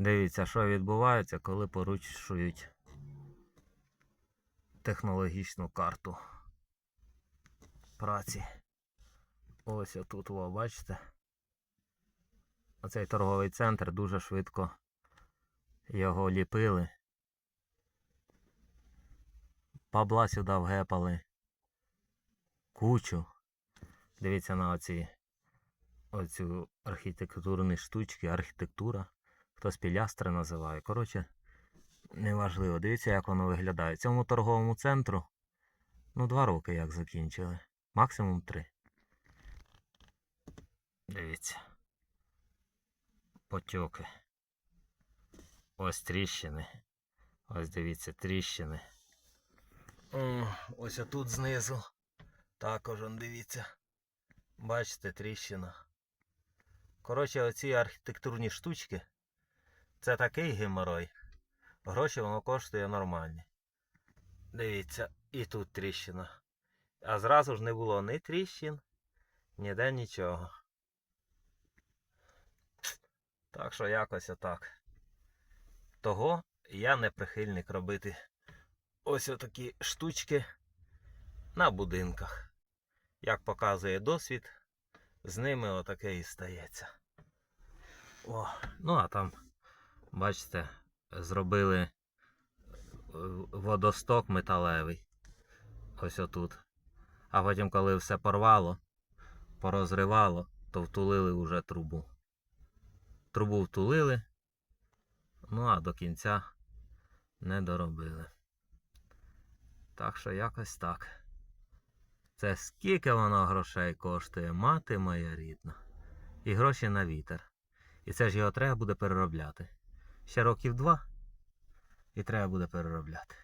Дивіться, що відбувається, коли порушують технологічну карту праці. Ось отут, ви бачите. Оцей торговий центр дуже швидко його ліпили. Пабла сюди вгепали кучу. Дивіться на оці оцю архітектурні штучки, архітектура. Хтось пілястри називає. Коротше, неважливо. Дивіться, як воно виглядає. Цьому торговому центру ну, два роки як закінчили. Максимум три. Дивіться. Потьоки. Ось тріщини. Ось дивіться, тріщини. О, ось отут знизу. Також он дивіться. Бачите, тріщина. Коротше, оці архітектурні штучки. Це такий геморой. Гроші воно коштує нормальні. Дивіться, і тут тріщина. А зразу ж не було ні тріщин, ніде нічого. Так що якось отак. Того я не прихильник робити ось отакі штучки на будинках. Як показує досвід, з ними отаке і стається. О, ну а там, бачите, зробили е, водосток металевий. Ось отут. А потім, коли все порвало, порозривало, то втулили вже трубу. Трубу втулили, ну а до кінця не доробили. Так що якось так. Це скільки воно грошей коштує, мати моя рідна. І гроші на вітер. І це ж його треба буде переробляти. Ще років два. І треба буде переробляти.